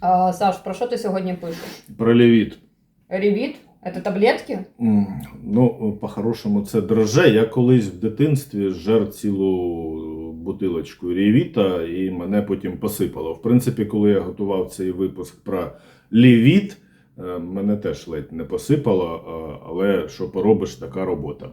А, Саш, про що ти сьогодні пишеш? Про левіт. Ревіт? Це таблетки? М, Ну, по-хорошому, це дроже. Я колись в дитинстві жер цілу бутилочку ревіта і мене потім посипало. В принципі, коли я готував цей випуск про левіт, е, мене теж ледь не посипало, але що поробиш, така робота.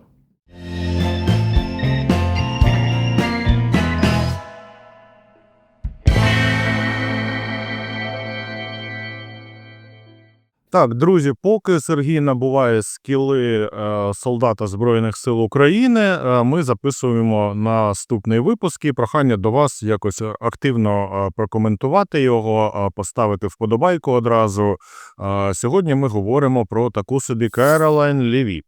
Так, друзі, поки Сергій набуває скіли е, солдата Збройних сил України, е, ми записуємо наступний випуск. І прохання до вас якось активно е, прокоментувати його, поставити вподобайку одразу. Сьогодні ми говоримо про таку собі Керолайн Левіт,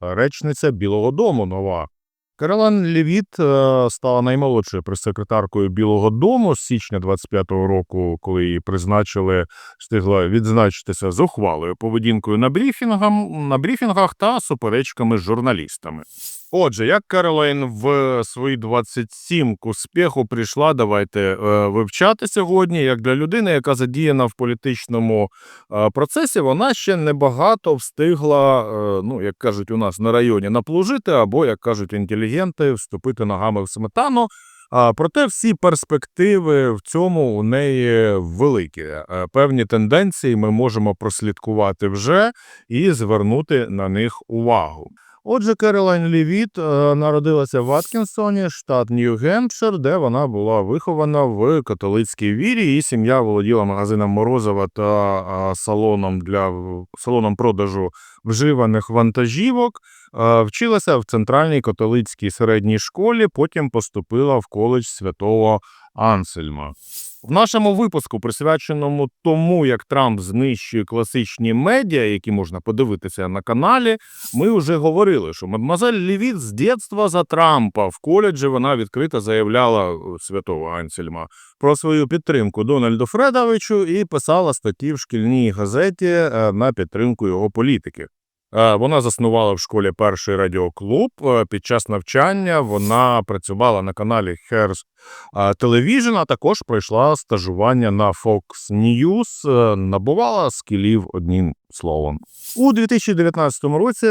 речниця Білого Дому нова. Керолайн Левіт е, стала наймолодшою прес-секретаркою Білого Дому з січня 25-го року, коли її призначили встигла відзначитися зухвалою поведінкою на брифінгах, на брифінгах та суперечками з журналістами. Отже, як Каролайн в свої 27 к успіху прийшла, давайте е, вивчати сьогодні. Як для людини, яка задіяна в політичному е, процесі, вона ще небагато встигла, е, ну як кажуть у нас на районі, наплужити, або як кажуть інтелігенти, вступити ногами в сметану. А проте всі перспективи в цьому у неї великі. Е, Певні тенденції ми можемо прослідкувати вже і звернути на них увагу. Отже, Керолайн Лівіт е, народилася в Аткінсоні, штат Нью-Гемпшир, де вона була вихована в католицькій вірі. Її сім'я володіла магазином Морозова та салоном для салоном продажу вживаних вантажівок. Е, Вчилася в центральній католицькій середній школі, потім поступила в коледж святого Ансельма. В нашому випуску, присвяченому тому, як Трамп знищує класичні медіа, які можна подивитися на каналі, ми вже говорили, що мадемуазель Лівіт з дитинства за Трампа в коледжі вона відкрито заявляла е, святого Ансельма про свою підтримку Дональду Фредовичу і писала статті в шкільній газеті е, на підтримку його політики. Е, Вона заснувала в школі перший радіоклуб. Е, Під час навчання вона працювала на каналі Hers Television, а також пройшла стажування на Fox News, е, набувала скілів одним словом. У 2019 році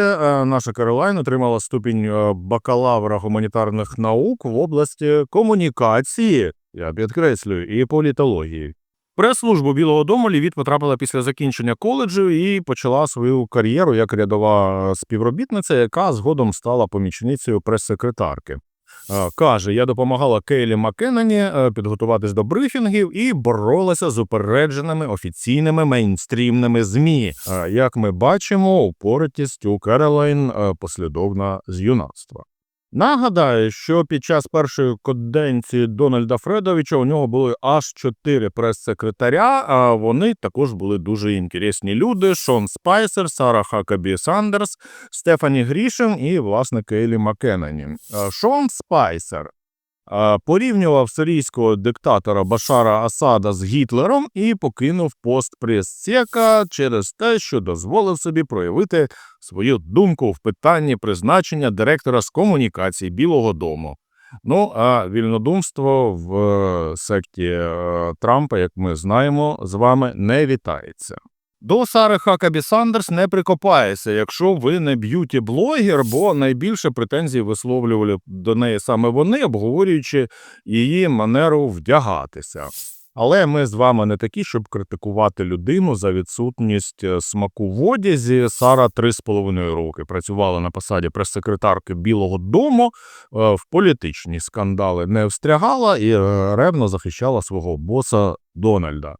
наша Каролайн отримала ступінь бакалавра гуманітарних наук в області комунікації, я підкреслюю, і політології. Прес-службу Білого Дому Лівіт потрапила після закінчення коледжу і почала свою кар'єру як рядова співробітниця, яка згодом стала помічницею прес-секретарки. Е, Каже, я допомагала Кейлі Маккеннені е, підготуватись до брифінгів і боролася з упередженими офіційними мейнстрімними ЗМІ. Е, Як ми бачимо, упоритість у Керолайн е, послідовна з юнацтва. Нагадаю, що під час першої каденції Дональда Фредовича у нього були аж чотири прес-секретаря. А вони також були дуже інтересні люди: Шон Спайсер, Сара Хакабі Сандерс, Стефані Грішем і власне Кейлі Макенені. Шон Спайсер порівнював сирійського диктатора Башара Асада з Гітлером і покинув пост прес-сека через те, що дозволив собі проявити свою думку в питанні призначення директора з комунікацій Білого Дому. Ну а вільнодумство в е, секті е, Трампа, як ми знаємо, з вами не вітається. До Сари Хакабі Сандерс не прикопається, якщо ви не б'юті-блогер, бо найбільше претензій висловлювали до неї саме вони, обговорюючи її манеру вдягатися. Але ми з вами не такі, щоб критикувати людину за відсутність е, смаку в одязі. Сара три з половиною роки працювала на посаді прес-секретарки Білого Дому, е, в політичні скандали не встрягала і е, ревно захищала свого боса Дональда.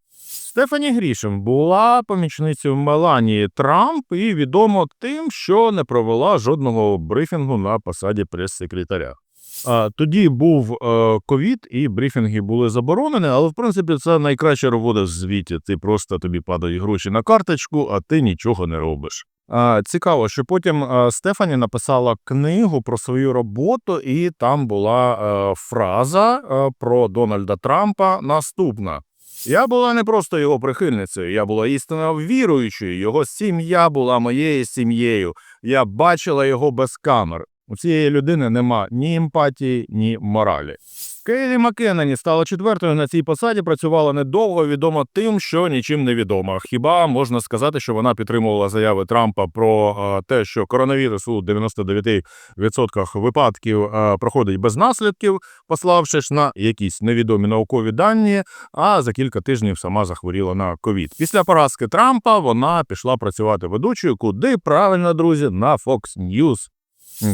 Стефані Грішем була помічницею Меланії Трамп і відомо тим, що не провела жодного брифінгу на посаді прес-секретаря. Тоді був е, ковід, і брифінги були заборонені, але в принципі це найкраща робота в звіті. Ти просто тобі падають гроші на карточку, а ти нічого не робиш. Цікаво, що потім е, Стефані написала книгу про свою роботу, і там була е, фраза про Дональда Трампа наступна. Я була не просто його прихильницею, я була істинно віруючою. Його сім'я була моєю сім'єю. Я бачила його без камер. У цієї людини нема ні емпатії, ні моралі. Кейлі Маккеннені стала четвертою на цій посаді. Працювала недовго, відома тим, що нічим не відома. Хіба можна сказати, що вона підтримувала заяви Трампа про е, те, що коронавірус у 99% випадків е, проходить без наслідків, пославши ж на якісь невідомі наукові дані. А за кілька тижнів сама захворіла на ковід. Після поразки Трампа вона пішла працювати ведучою. Куди правильно, друзі, на Fox News.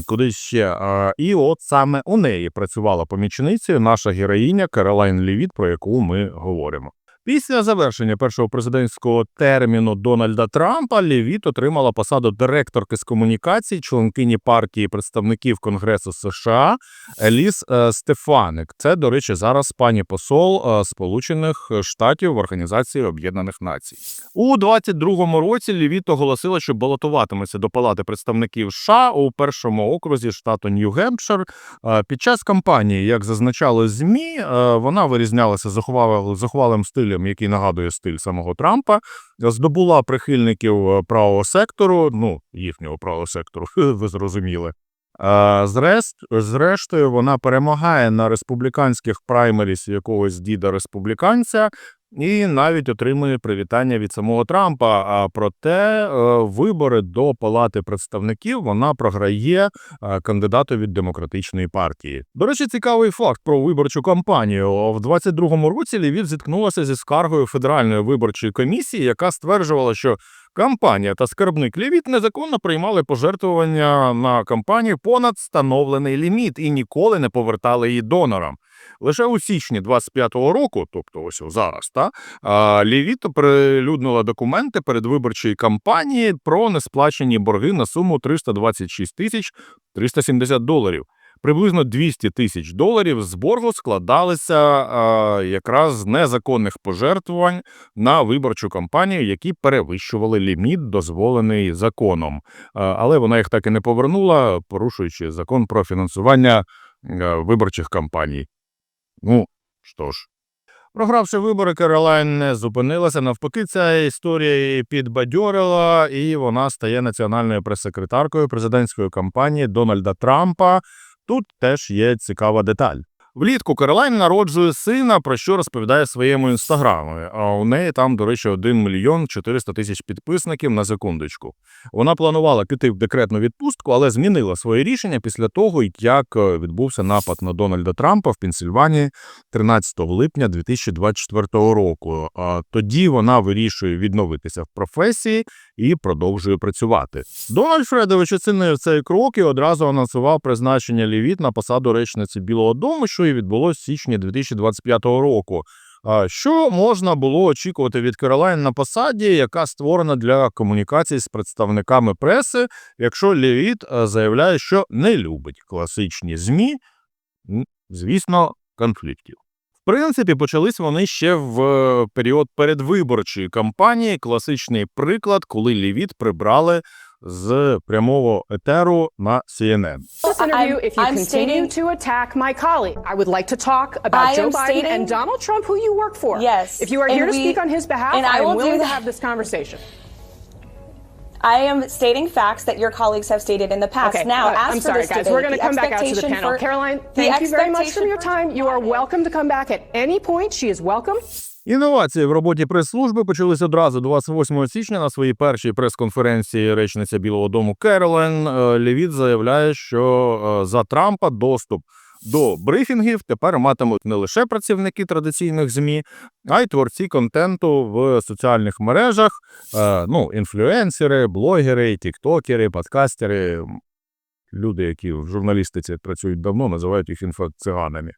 Куди ще? І от саме у неї працювала помічницею наша героїня Каролайн Лівіт, про яку ми говоримо. Після завершення першого президентського терміну Дональда Трампа Лівіт отримала посаду директорки з комунікацій, членкині партії представників Конгресу США Еліс е, Стефаник. Це, до речі, зараз пані посол е, Сполучених Штатів в Організації Об'єднаних Націй. У 22-му році Лівіт оголосила, що балотуватиметься до Палати представників США у першому окрузі штату Нью-Гемпшир. Е, Під час кампанії, як зазначали ЗМІ, вона вирізнялася зухвалим, зухвалим стилем, який нагадує стиль самого Трампа. Здобула прихильників е, правого сектору, ну їхнього правого сектору, ви зрозуміли. Зрест, зрештою, вона перемагає на республіканських праймеріс якогось діда республіканця і навіть отримує привітання від самого Трампа. А проте е, вибори до Палати представників вона програє е, кандидату від демократичної партії. До речі, цікавий факт про виборчу кампанію. В 22-му році Лівів зіткнулася зі скаргою федеральної виборчої комісії, яка стверджувала, що Кампанія та скарбник Лівіт незаконно приймали пожертвування на кампанію понад встановлений ліміт і ніколи не повертали її донорам. Лише у січні 25-го року, тобто ось зараз, та Лівіт прилюднила документи передвиборчої кампанії про несплачені борги на суму 326 тисяч 370 доларів. Приблизно 200 тисяч доларів з боргу складалися а, якраз з незаконних пожертвувань на виборчу кампанію, які перевищували ліміт, дозволений законом. А, Але вона їх так і не повернула, порушуючи закон про фінансування е, виборчих кампаній. Ну що ж. Програвши вибори, Каролайн не зупинилася. Навпаки, ця історія її підбадьорила, і вона стає національною прес-секретаркою президентської кампанії Дональда Трампа. Тут теж є цікава деталь. Влітку Каролайн народжує сина, про що розповідає своєму інстаграмі. А у неї там, до речі, 1 мільйон 400 тисяч підписників на секундочку. Вона планувала піти в декретну відпустку, але змінила своє рішення після того, як е, відбувся напад на Дональда Трампа в Пенсільванії 13 липня 2024 року. А тоді вона вирішує відновитися в професії і продовжує працювати. Дональд Фредович оцінив цей крок і одразу анонсував призначення Лівіт на посаду речниці Білого Дому, що і відбулося в січні 2025 року. Що можна було очікувати від Каролайн на посаді, яка створена для комунікацій з представниками преси, якщо Левіт е, заявляє, що не любить класичні змі, звісно, конфліктів. В принципі, почались вони ще в е, період передвиборчої кампанії. Класичний приклад, коли Левіт прибрали з прямого етеру на CNN. this interview I'm- if you I'm continue stating- to attack my colleague. I would like to talk about I Joe am Biden stating- and Donald Trump, who you work for. Yes, If you are and here to we- speak on his behalf, and I I am will do willing to that. have this conversation. I am stating facts that your colleagues have stated in the past. Okay, now, uh, as I'm for sorry, this guys. debate, We're going to come back out to the panel. for- Caroline, thank you very much for your time. You are welcome to come back at any point. She is welcome. Інновації в роботі прес-служби почались одразу 28 січня на своїй першій прес-конференції речниця Білого Дому Керолен е, Левіт заявляє, що е, за Трампа доступ до брифінгів тепер матимуть не лише працівники традиційних змі, а й творці контенту в соціальних мережах, е, ну, інфлюенсери, блогери, тіктокери, подкастери. Люди, які в журналістиці працюють давно, називають їх інфоциганами.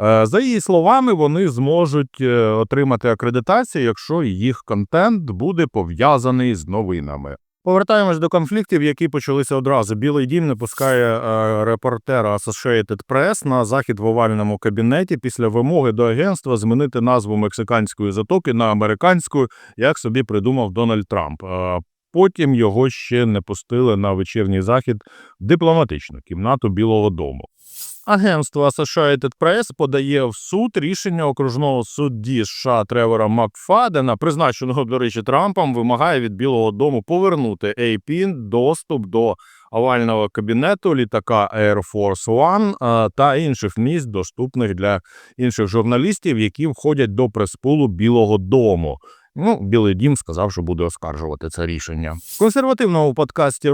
Е, За її словами, вони зможуть е, отримати акредитацію, якщо їх контент буде пов'язаний з новинами. Повертаємось до конфліктів, які почалися одразу. Білий дім не пускає е, репортера Associated Press на захід в овальному кабінеті після вимоги до агентства змінити назву мексиканської затоки на американську, як собі придумав Дональд Трамп. Е, Потім його ще не пустили на вечірній захід в дипломатичну кімнату Білого Дому. Агентство Associated Press подає в суд рішення окружного судді США Тревора Макфадена, призначеного, до речі, Трампом, вимагає від Білого Дому повернути AP доступ до овального кабінету літака Air Force One та інших місць, доступних для інших журналістів, які входять до прес-пулу Білого Дому. Ну, Білий Дім сказав, що буде оскаржувати це рішення. В консервативному подкасті е,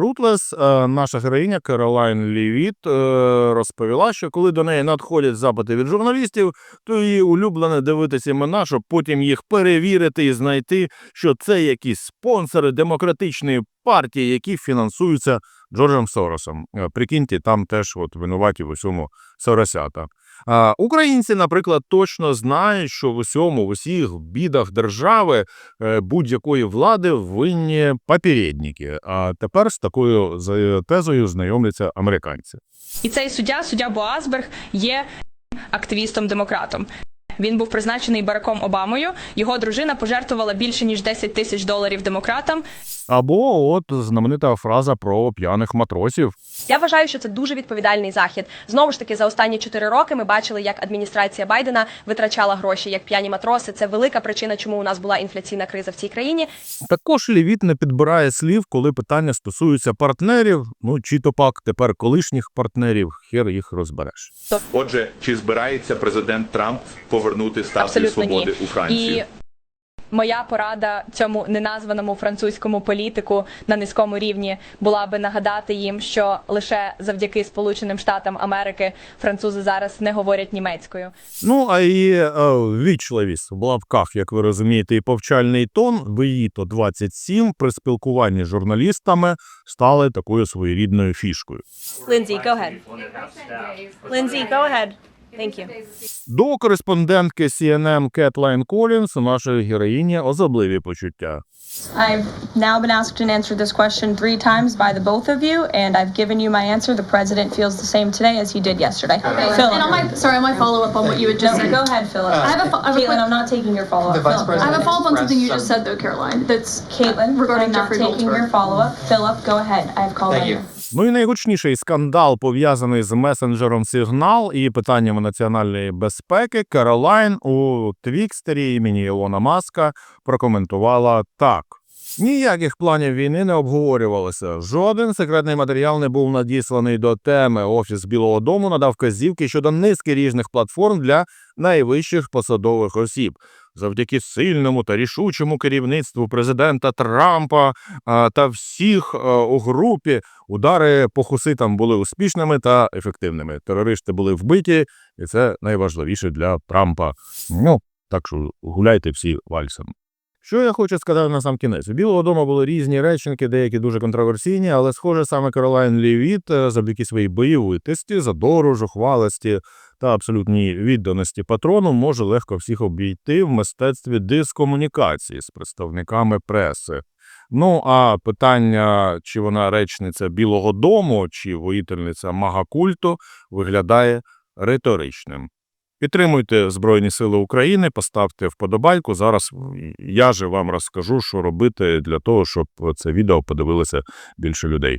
наша героїня Керолайн Лівіт е, розповіла, що коли до неї надходять запити від журналістів, то її улюблене дивитися імена, щоб потім їх перевірити і знайти, що це якісь спонсори демократичної партії, які фінансуються Джорджем Соросом. Е, Прикиньте, там теж от винуваті в усьому Соросята. Українці, наприклад, точно знають, що в усьому, в усіх бідах держави е, будь-якої влади винні попередники. А тепер з такою тезою знайомляться американці. І цей суддя, суддя Боасберг, є активістом-демократом. Він був призначений Бараком Обамою. Його дружина пожертвувала більше ніж 10 тисяч доларів демократам. Або от знаменита фраза про п'яних матросів. Я вважаю, що це дуже відповідальний захід. Знову ж таки, за останні чотири роки ми бачили, як адміністрація Байдена витрачала гроші як п'яні матроси. Це велика причина, чому у нас була інфляційна криза в цій країні. Також Лівіт не підбирає слів, коли питання стосуються партнерів, ну чи то пак тепер колишніх партнерів, хер їх розбереш. Отже, чи збирається президент Трамп повернути Абсолютно свободи ні. у Францію? І моя порада цьому неназваному французькому політику на низькому рівні була би нагадати їм, що лише завдяки Сполученим Штатам Америки французи зараз не говорять німецькою. Ну, а і е, вічливість в лапках, як ви розумієте, і повчальний тон в ІІТО 27 при спілкуванні з журналістами стали такою своєрідною фішкою. Lindsay, go ahead. Lindsay, go ahead. Thank you. До кореспондентки CNN Кетлайн Колінс у нашої героїні особливі почуття. I've now been asked and answered this question three times by the both of you, and I've given you my answer. The president feels the same today as he did yesterday. Philip. And on my sorry, on my follow up on what you had just no, said. go ahead, Philip. I have a fo- I have a Caitlin, quick- I'm not taking your follow up. The vice I president have a follow up on something you expressed just said though, Caroline. That's Caitlin, regarding I'm not Jeffrey taking your Goldsberg. follow up. Philip, go ahead. I have called Thank on you. you. Ну і найгучніший скандал пов'язаний з месенджером Сигнал і питаннями національної безпеки. Каролайн у Твікстері імені Ілона Маска прокоментувала так. Ніяких планів війни не обговорювалося. Жоден секретний матеріал не був надісланий до теми. Офіс Білого Дому надав вказівки щодо низки різних платформ для найвищих посадових осіб. Завдяки сильному та рішучому керівництву президента Трампа та всіх у групі удари по хуситам були успішними та ефективними. Терористи були вбиті, і це найважливіше для Трампа. Ну так що гуляйте всі вальсом. Що я хочу сказати на сам кінець? У Білого дому були різні реченки, деякі дуже контроверсійні, але схоже, саме Каролайн Лівіт е, завдяки своїй бойовитості, задору, жухвалості та абсолютній відданості патрону може легко всіх обійти в мистецтві дискомунікації з представниками преси. Ну а питання, чи вона речниця Білого дому, чи воїтельниця магакульту, виглядає риторичним. Підтримуйте Збройні Сили України, поставте вподобайку. Зараз я же вам розкажу, що робити для того, щоб це відео подивилося більше людей.